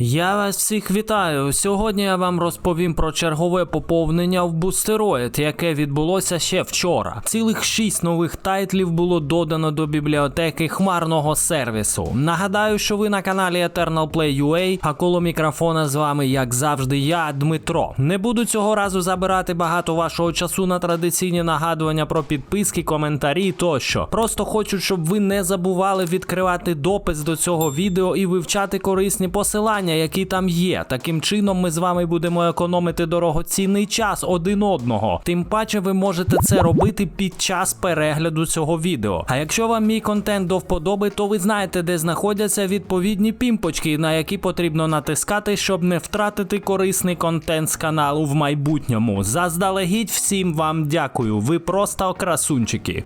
Я вас всіх вітаю. Сьогодні я вам розповім про чергове поповнення в Бустероїд, яке відбулося ще вчора. Цілих шість нових тайтлів було додано до бібліотеки хмарного сервісу. Нагадаю, що ви на каналі Eternal Play UA, а коло мікрофона з вами, як завжди, я, Дмитро. Не буду цього разу забирати багато вашого часу на традиційні нагадування про підписки, коментарі тощо. Просто хочу, щоб ви не забували відкривати допис до цього відео і вивчати корисні посилання, які там є. Таким чином, ми з вами будемо економити дорогоцінний час один одного. Тим паче, ви можете це робити під час перегляду цього відео. А якщо вам мій контент до вподоби, то ви знаєте, де знаходяться відповідні пімпочки, на які потрібно натискати, щоб не втратити корисний контент з каналу в майбутньому. Заздалегідь всім вам дякую. Ви просто красунчики.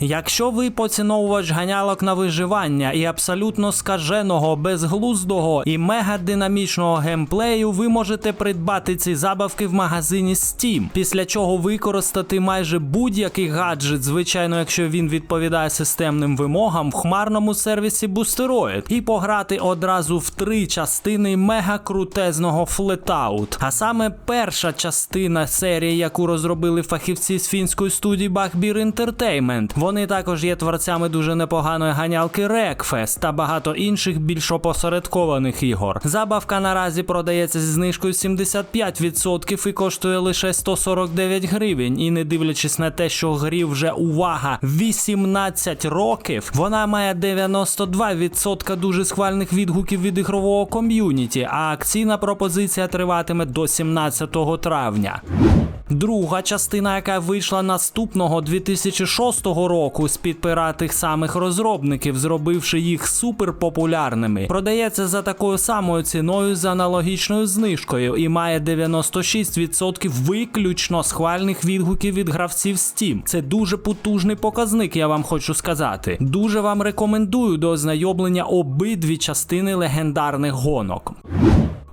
Якщо ви поціновувач ганялок на виживання і абсолютно скаженого, безглуздого і мегадинамічного геймплею, ви можете придбати ці забавки в магазині Steam, після чого використати майже будь-який гаджет, звичайно, якщо він відповідає системним вимогам в хмарному сервісі Boosteroid, і пограти одразу в три частини мега крутезного Flatout. А саме перша частина серії, яку розробили фахівці з фінської студії Bugbear Entertainment. Вони також є творцями дуже непоганої ганялки Wreckfest та багато інших більш опосередкованих ігор. Забавка наразі продається зі знижкою 75% і коштує лише 149 гривень. І не дивлячись на те, що грі вже увага 18 років, вона має 92% дуже схвальних відгуків від ігрового ком'юніті, а акційна пропозиція триватиме до 17 травня. Друга частина, яка вийшла наступного 2006 року з під пера тих самих розробників, зробивши їх суперпопулярними, продається за такою самою ціною з аналогічною знижкою і має 96% виключно схвальних відгуків від гравців Steam. Це дуже потужний показник, я вам хочу сказати. Дуже вам рекомендую до ознайомлення обидві частини легендарних гонок.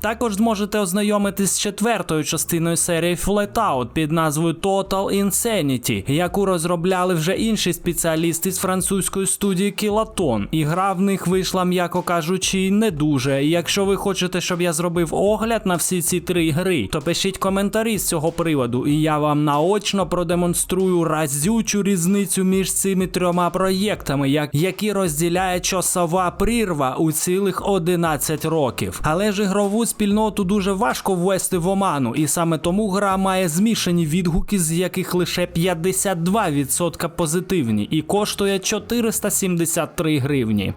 Також зможете ознайомитись з четвертою частиною серії Flatout під назвою Total Insanity, яку розробляли вже інші спеціалісти з французької студії Kilaton. Ігра в них вийшла, м'яко кажучи, не дуже. І Якщо ви хочете, щоб я зробив огляд на всі ці три гри, то пишіть коментарі з цього приводу, і я вам наочно продемонструю разючу різницю між цими трьома проєктами, як, які розділяє часова прірва у цілих 11 років. Але ж ігрову спільноту дуже важко ввести в оману, і саме тому гра має змішані відгуки, з яких лише 52% позитивні, і коштує 473 гривні.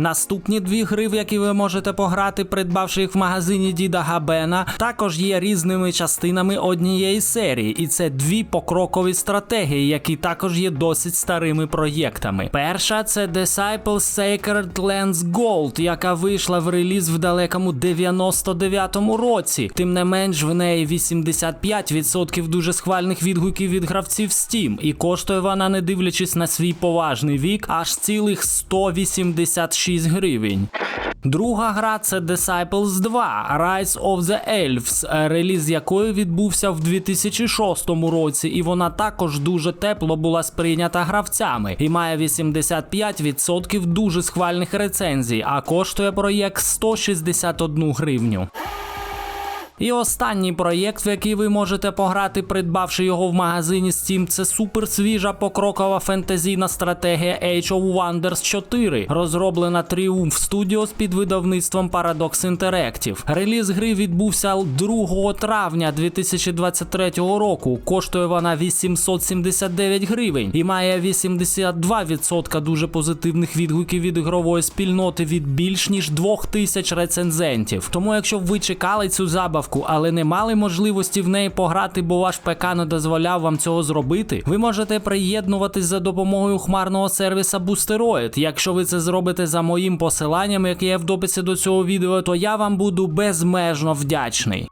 Наступні дві гри, в які ви можете пограти, придбавши їх в магазині Діда Габена, також є різними частинами однієї серії, і це дві покрокові стратегії, які також є досить старими проєктами. Перша це Disciples Sacred Lands Gold, яка вийшла в реліз в далекому 99-му році. Тим не менш, в неї 85% дуже схвальних відгуків від гравців Steam, і коштує вона, не дивлячись на свій поважний вік, аж цілих 186 гривень. Друга гра це Disciples 2 Rise of the Elves, реліз якої відбувся в 2006 році, і вона також дуже тепло була сприйнята гравцями і має 85% дуже схвальних рецензій, а коштує проєкт 161 гривню. І останній проєкт, в який ви можете пограти, придбавши його в магазині Steam, це супер свіжа покрокова фентезійна стратегія Age of Wonders 4, розроблена Triumph Studios під видавництвом Paradox Interactive. Реліз гри відбувся 2 травня 2023 року. Коштує вона 879 гривень і має 82% дуже позитивних відгуків від ігрової спільноти від більш ніж 2000 рецензентів. Тому, якщо ви чекали цю забавку, але не мали можливості в неї пограти, бо ваш ПК не дозволяв вам цього зробити, ви можете приєднуватись за допомогою хмарного сервіса Boosteroid. Якщо ви це зробите за моїм посиланням, яке є в дописі до цього відео, то я вам буду безмежно вдячний.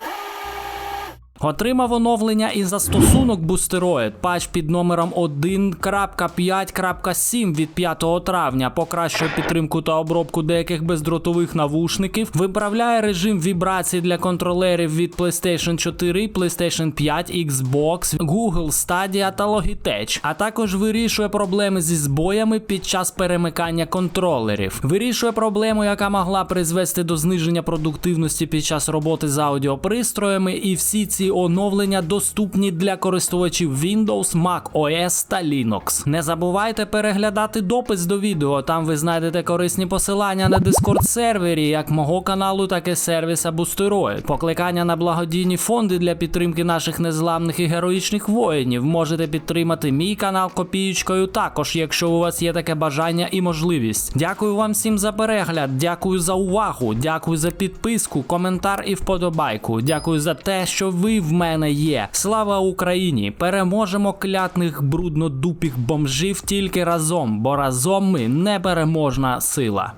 Отримав оновлення і застосунок Boosteroid, патч під номером 1.5.7 від 5 травня. Покращує підтримку та обробку деяких бездротових навушників, виправляє режим вібрацій для контролерів від PlayStation 4, PlayStation 5, Xbox, Google Stadia та Logitech, а також вирішує проблеми зі збоями під час перемикання контролерів. Вирішує проблему, яка могла призвести до зниження продуктивності під час роботи з аудіопристроями, і всі ці оновлення доступні для користувачів Windows, Mac OS та Linux. Не забувайте переглядати допис до відео. Там ви знайдете корисні посилання на Discord сервері, як мого каналу, так і сервіса Boosteroid. Покликання на благодійні фонди для підтримки наших незламних і героїчних воїнів. Можете підтримати мій канал копієчкою також, якщо у вас є таке бажання і можливість. Дякую вам всім за перегляд, дякую за увагу, дякую за підписку, коментар і вподобайку. Дякую за те, що ви в мене є. Слава Україні! Переможемо клятних бруднодупіх бомжів тільки разом, бо разом ми непереможна сила.